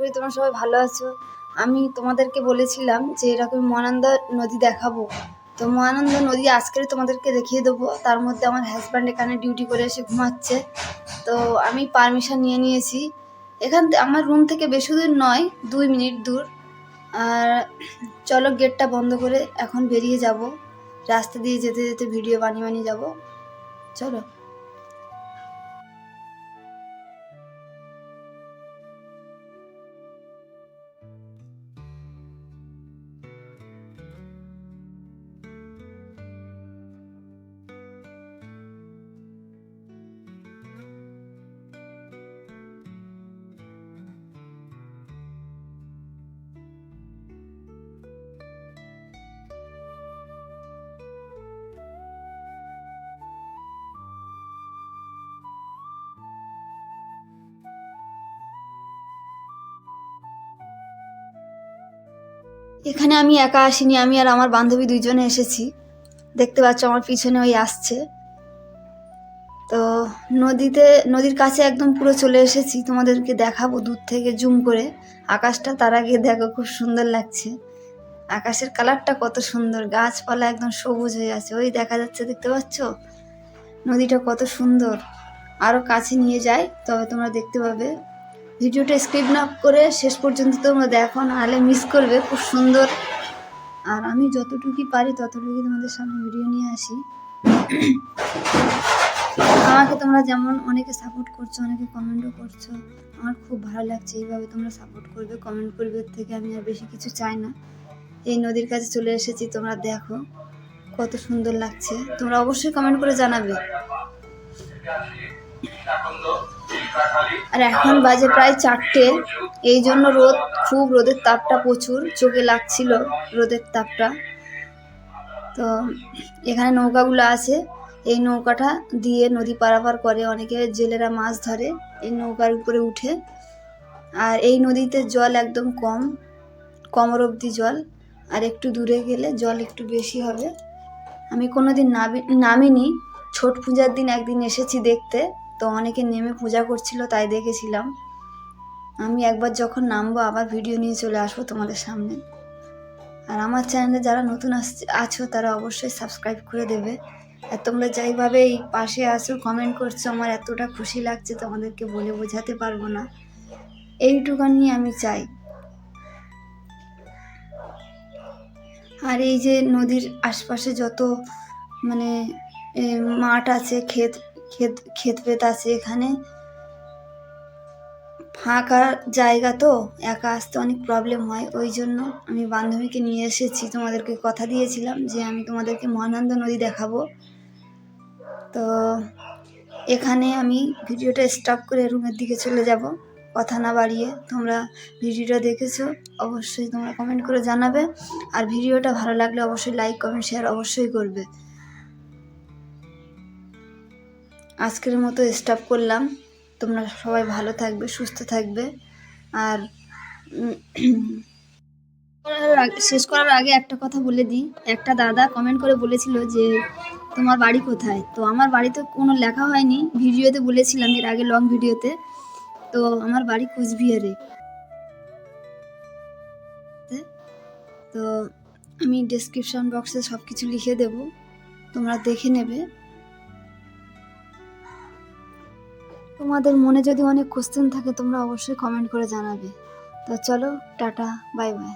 করি তোমরা সবাই ভালো আছো। আমি তোমাদেরকে বলেছিলাম যে এরকম মহানন্দ নদী দেখাবো। তো মহানন্দ নদী আজকের তোমাদেরকে দেখিয়ে দেবো। তার মধ্যে আমার হাজব্যান্ড এখানে ডিউটি করে এসে ঘুমাচ্ছে। তো আমি পারমিশন নিয়ে নিয়েছি। এখান থেকে আমার রুম থেকে বেশি দূর নয়, দুই মিনিট দূর। আর চলো গেটটা বন্ধ করে এখন বেরিয়ে যাব। রাস্তা দিয়ে যেতে যেতে ভিডিও বানিয়ে বানিয়ে যাব। চলো। এখানে আমি একা আসিনি, আমি আর আমার বান্ধবী দুইজনে এসেছি। দেখতে পাচ্ছ আমার পিছনে ওই আসছে। তো নদীতে, নদীর কাছে একদম পুরো চলে এসেছি। তোমাদেরকে দেখাবো দূর থেকে, জুম করে। আকাশটা তার আগে দেখো, খুব সুন্দর লাগছে। আকাশের কালারটা কত সুন্দর, গাছপালা একদম সবুজ হয়ে আছে। ওই দেখা যাচ্ছে, দেখতে পাচ্ছ? নদীটা কত সুন্দর। আরও কাছে নিয়ে যাই, তবে তোমরা দেখতে পাবে। ভিডিওটা স্কিপ না করে শেষ পর্যন্ত তোমরা দেখো, নাহলে মিস করবে, খুব সুন্দর। আর আমি যতটুকুই পারি ততটুকুই তোমাদের সামনে ভিডিও নিয়ে আসি। আমাকে তোমরা যেমন অনেকে সাপোর্ট করছ, অনেকে কমেন্টও করছ, আমার খুব ভালো লাগছে এইভাবে তোমরা সাপোর্ট করবে কমেন্ট করবে থেকে আমি আর বেশি কিছু চাই না। এই নদীর কাছে চলে এসেছি, তোমরা দেখো কত সুন্দর লাগছে। তোমরা অবশ্যই কমেন্ট করে জানাবে। আর এখন বাজে প্রায় চারটে। এই জন্য রোদ, খুব রোদের তাপটা প্রচুর, চোখে লাগছিল রোদের তাপটা। তো এখানে নৌকাগুলো আছে। এই নৌকাটা দিয়ে নদী পারাপার করে, অনেকে জেলেরা মাছ ধরে এই নৌকার উপরে উঠে। আর এই নদীতে জল একদম কম, কমর অবধি জল। আর একটু দূরে গেলে জল একটু বেশি হবে। আমি কোনো দিন নামি নামিনি। ছট পূজার দিন একদিন এসেছি দেখতে। তো অনেকে নেমে পূজা করছিল, তাই দেখেছিলাম। আমি একবার যখন নামবো, আবার ভিডিও নিয়ে চলে আসব তোমাদের সামনে। আর আমার চ্যানেলে যারা নতুন আসছে আছো, তারা অবশ্যই সাবস্ক্রাইব করে দেবে। আর তোমরা যেইভাবে এই পাশে আসো কমেন্ট করছ, আমার এতটা খুশি লাগছে, তোমাদেরকে বলে বোঝাতে পারব না। এইটুকানি আমি চাই। আর এই যে নদীর আশপাশে যত মানে মাঠ আছে, ক্ষেত ক্ষেত ক্ষেত পেত আছে এখানে। ফাঁকা জায়গা তো, একা আসতে অনেক প্রবলেম হয়। ওই জন্য আমি বান্ধবীকে নিয়ে এসেছি, তোমাদেরকে কথা দিয়েছিলাম যে আমি তোমাদেরকে মহানন্দ নদী দেখাবো। তো এখানে আমি ভিডিওটা স্টপ করে রুমের দিকে চলে যাব। কথা না বাড়িয়ে তোমরা ভিডিওটা দেখেছ, অবশ্যই তোমরা কমেন্ট করে জানাবে। আর ভিডিওটা ভালো লাগলে অবশ্যই লাইক কমেন্ট শেয়ার অবশ্যই করবে। আজকের মতো স্টপ করলাম। তোমরা সবাই ভালো থাকবে, সুস্থ থাকবে। আর শেষ করার আগে একটা কথা বলে দিই। একটা দাদা কমেন্ট করে বলেছিল যে, তোমার বাড়ি কোথায়? তো আমার বাড়িতে কোনো লেখা হয়নি। ভিডিওতে বলেছিলাম এর আগে লং ভিডিওতে। তো আমার বাড়ি কোচবিহারে। তো আমি ডেসক্রিপশন বক্সে সব কিছু লিখে দেব। তোমরা দেখে নেবে। তোমাদের মনে যদি অনেক কোশ্চেন থাকে, তোমরা অবশ্যই কমেন্ট করে জানাবে। তো চলো, টাটা বাই বাই